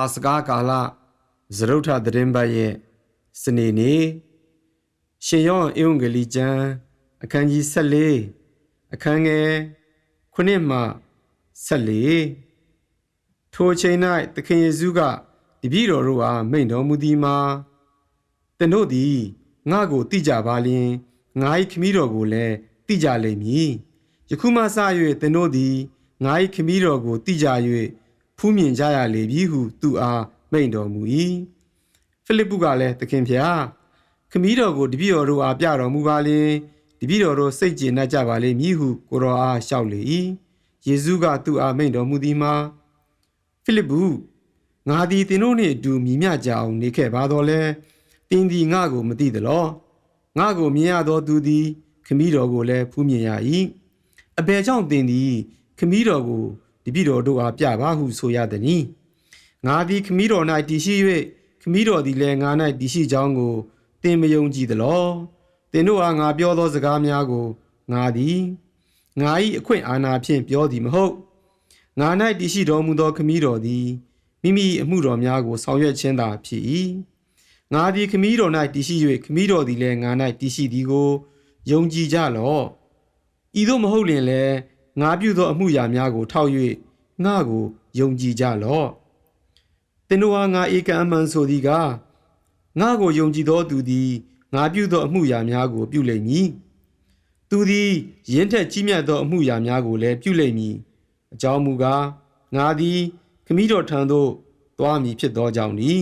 ပါစကားကာလဇရုထသတင်းပတ်ရဲ့စနေနေ့ရှင်ယောဟန်ဧဝံဂေလိကျမ်းအခန်းကြီး14အခန်းငယ်9မှ14ထိုအချိန်၌သခင်ယေရှုကတပည့်တော်တို့အားမိန့်တော်မူသည်မှာသင်တို့သည်ငါ့ကိုတိကြပါလျင်ငါ၏ခမည်းတော်ကိုလည်းတိကြလိမ့်မည်ယခုမှစ၍သင်တို့သည်ငါ၏ခမည်းတော်ကိုတိကြ၍ ဖူးမြင်ကြရလေပြီဟုသူအားမိန့်တော်မူ၏ဖိလိပ္ပုကလည်းသခင်ဖျားခမည်းတော်ကိုတပည့်တော်တို့အားပြတော်မူပါလျင်တပည့်တော်တို့စိတ်ကျေနပ်ကြပါလိမ့်မည်ဟုကိုတော်အားလျှောက်လေ၏ယေရှုကသူ့အားမိန့်တော်မူသည်မှာဖိလိပ္ပုငါသည်သင်တို့နှင့်အတူမြည်မြကြအောင်နေခဲ့ပါတော့လဲတင်းသည်ငါကိုမသိသလောငါကိုမြင်ရသောသူသည် ခမည်းတော်ကိုလည်းဖူးမြင်ရ၏အဘယ်ကြောင့်သင်သည်ခမည်းတော်ကို တပည့်တော်တို့အားပြပါဟုဆိုရသည်။ငါသည်ခမည်းတော်၌တည်ရှိ၍ခမည်းတော်သည်လည်းငါ၌တည်ရှိကြောင်းကိုသင်မယုံကြည်သလော။သင်တို့အားငါပြောသောစကားများကိုငါသည်ငါ၏အခွင့်အာဏာဖြင့်ပြောသည်မဟုတ်။ငါ၌တည်ရှိတော်မူသောခမည်းတော်သည်မိမိအမှုတော်များကိုဆောင်ရွက်ခြင်းသာဖြစ်၏။ငါသည်ခမည်းတော်၌တည်ရှိ၍ခမည်းတော်သည်လည်းငါ၌တည်ရှိသည်ကိုယုံကြည်ကြလော့။ဤသို့မဟုတ်လျင်လည်း ငါပြုသောအမှုရာများကို ထောက်၍ငါကိုယုံကြည်ကြလော့သင်တို့ဟာငါဧကအမှန်ဆိုသည်ကားငါကိုယုံကြည်သောသူသည်ငါပြုသောအမှုရာများကို ပြုလိမ့်မည်သူသည်ယင်းထက်ကြီးမြတ်သောအမှုရာများကိုလည်းပြုလိမ့်မည်အကြောင်းမူကားငါသည်ခမည်းတော်ထံသို့သွားမည်ဖြစ်သောကြောင့်ဤ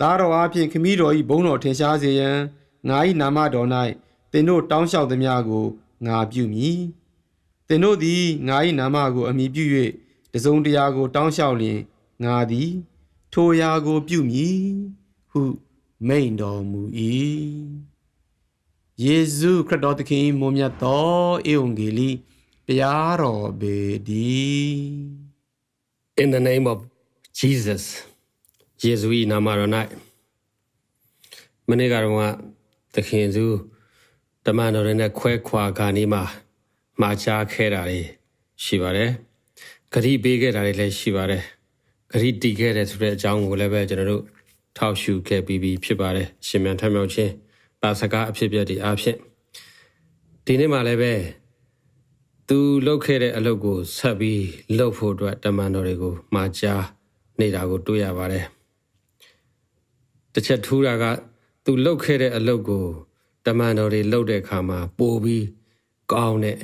သားတော်အားဖြင့်ခမည်းတော်၏ဘုန်းတော်ထင်ရှားစေရန်ငါ၏နာမတော်၌သင်တို့တောင်းလျှောက်သည်များကိုငါပြုမည် သင်တို့သည်ငါ၏နာမကိုအမိပြု၍တစုံတရာကို တောင်းလျှောက်လျင်ငါသည် ထိုရာကိုပြုမည်ဟုမိန်တော်မူ၏ယေရှုခရစ်တော်သခင်မွန်မြတ်သောဧဝံဂေလိတရားတော်ပေတည်း In the name of Jesus ယေရှု၏နာမတော်၌မနေ့ကတော့သခင်ယေရှုတမန်တော်တွေနဲ့ခွဲခွာခါနေမှာ မှာချခဲ့တာတွေရှိပါတယ်။ဂရိပေးခဲ့တာတွေလည်းရှိပါတယ်။ဂရိတီခဲ့တယ်ဆိုတဲ့အကြောင်းကိုလည်းပဲကျွန်တော်တို့ထောက်ရှုခဲ့ပြီးပြီဖြစ်ပါတယ်။ရှင်မြန်ထမြောက်ခြင်းပါစကားအဖြစ်အပျက်တွေအားဖြင့်ဒီနေ့မှလည်းပဲသူလှုပ်ခဲ့တဲ့အလုပ်ကိုဆက်ပြီးလှုပ်ဖို့အတွက်တမန်တော်တွေကိုမှာကြားနေတာကိုတွေ့ရပါတယ်။တစ်ချက်ထူးတာကသူလှုပ်ခဲ့တဲ့အလုပ်ကိုတမန်တော်တွေလှုပ်တဲ့အခါမှာပိုပြီးကောင်းတဲ့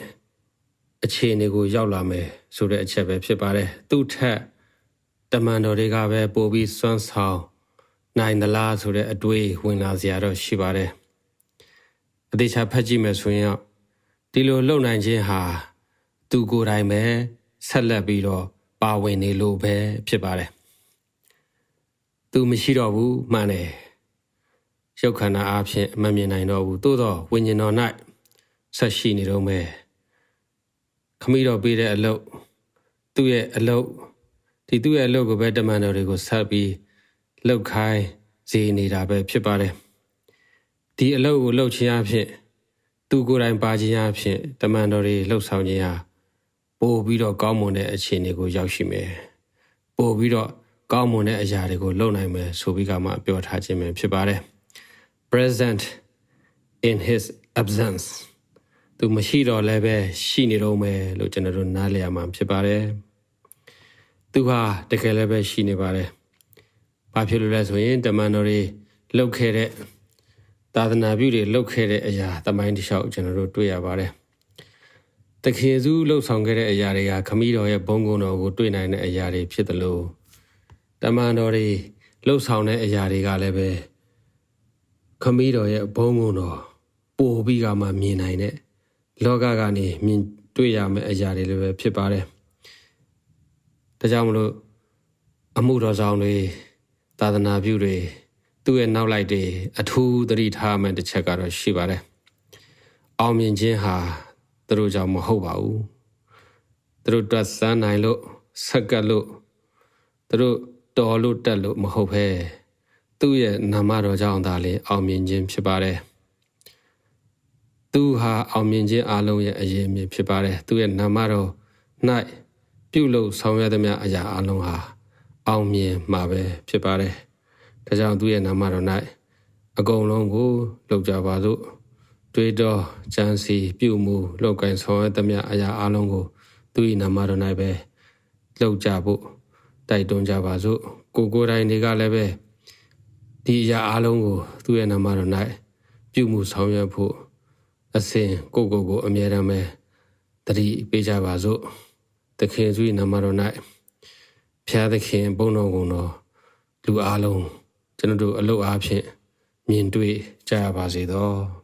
အခြေအနေကိုရောက်လာမယ်ဆိုတဲ့အချက်ပဲဖြစ်ပါတယ်သူထက်တမန်တော်တွေကပဲပို့ပြီးစွမ်းဆောင်နိုင်သလားဆိုတဲ့အတွေးဝင်လာစရာတော့ရှိပါတယ်အသေးချာဖတ်ကြည့်မယ်ဆိုရင်ဒီလိုလုံနိုင်ခြင်းဟာသူကိုယ်တိုင်ပဲဆက်လက်ပြီးတော့ပါဝင်နေလို့ပဲဖြစ်ပါတယ်သူမရှိတော့ဘူးမှန်တယ်ရုပ်ခန္ဓာအားဖြင့်မမြင်နိုင်တော့ဘူးသို့တော့ဝိညာဉ်တော်၌ဆက်ရှိနေတော့မယ် ခမီးတော်ပေးတဲ့အလုပ်သူ့ရဲ့အလုပ်ဒီသူ့ရဲ့အလုပ်ကိုပဲတမန်တော်တွေကိုဆက်ပြီးလှုပ်ခိုင်းစေနေတာပဲဖြစ်ပါတယ်ဒီအလုပ်ကိုလှုပ်ခြင်းအဖြစ်သူကိုယ်တိုင်ပါခြင်းအဖြစ်တမန်တော်တွေလှုပ်ဆောင်ခြင်းဟာပို့ပြီးတော့ကောင်းမွန်တဲ့အခြေအနေကိုရောက်ရှိမယ်ပို့ပြီးတော့ကောင်းမွန်တဲ့အရာတွေကိုလုပ်နိုင်မယ်ဆိုပြီးကမှပြောထားခြင်းပဲဖြစ်ပါတယ် present in his absence သူမရှိတော့လည်းပဲရှိနေတော့မယ်လို့ကျွန်တော်တို့နားလည်ရမှာဖြစ်ပါတယ်သူဟာတကယ်လည်းပဲရှိနေပါတယ်ဘာဖြစ်လို့လဲဆိုရင်တမန်တော်တွေလှုပ်ခဲ့တဲ့သာသနာပြုတွေလှုပ်ခဲ့တဲ့အရာတမိုင်းတစ်လျှောက်ကျွန်တော်တို့တွေ့ရပါတယ်တခင်စုလှုပ်ဆောင်ခဲ့တဲ့အရာတွေကခမည်းတော်ရဲ့ဘုံကုံတော်ကိုတွေ့နိုင်တဲ့အရာတွေဖြစ်တယ်လို့တမန်တော်တွေလှုပ်ဆောင်တဲ့အရာတွေကလည်းပဲခမည်းတော်ရဲ့ဘုံကုံတော်ပို့ပြီးကမှမြင်နိုင်တဲ့ လောကကနေမြင်တွေ့ရမယ့်အရာတွေလည်းပဲဖြစ်ပါတယ်။ဒါကြောင့်မလို့အမှုတော်ဆောင်တွေသာသနာပြုတွေသူ့ရဲ့နောက်လိုက်တွေအထူးသတိထားမှတစ်ချက်ကတော့ရှိပါတယ်။အောင်မြင်ခြင်းဟာသူတို့ကြောင့်မဟုတ်ပါဘူး။သူတို့တွတ်စမ်းနိုင်လို့ဆက်ကပ်လို့သူတို့တော်လို့တက်လို့မဟုတ်ဘဲသူ့ရဲ့နာမတော်ကြောင့်သာလေအောင်မြင်ခြင်းဖြစ်ပါတယ်။ သူဟာအောင်မြင်ခြင်းအလုံးရဲ့အရေးအမြစ်ဖြစ်ပါတယ်သူရဲ့နာမတော်၌ပြုလုပ်ဆောင်ရွက်သမျှအရာအလုံးဟာအောင်မြင်မှာပဲဖြစ်ပါတယ်ဒါကြောင့်သူ့ရဲ့နာမတော်၌အကုန်လုံးကိုလောက်ကြပါစို့တွေးတော်ကြံစီပြုမှုလောက်ကင်ဆောင်ရသမျှအရာအလုံးကိုသူ့၏နာမတော်၌ပဲလောက်ကြဖို့တိုက်တွန်းကြပါစို့ကိုကိုယ်တိုင်တွေကလည်းပဲဒီအရာအလုံးကိုသူ့ရဲ့နာမတော်၌ပြုမှုဆောင်ရွက်ဖို့ အစဉ်ကိုကိုကိုအမြဲတမ်းပဲတတိပေးကြပါစို့သခင်သူ့၏နာမတော်၌ဖျားသခင်ဘုန်းတော်ကုန်တော်လူအလုံးကျွန်တော်တို့အလုတ်အားဖြင့်မြင်တွေ့ကြရပါစေသော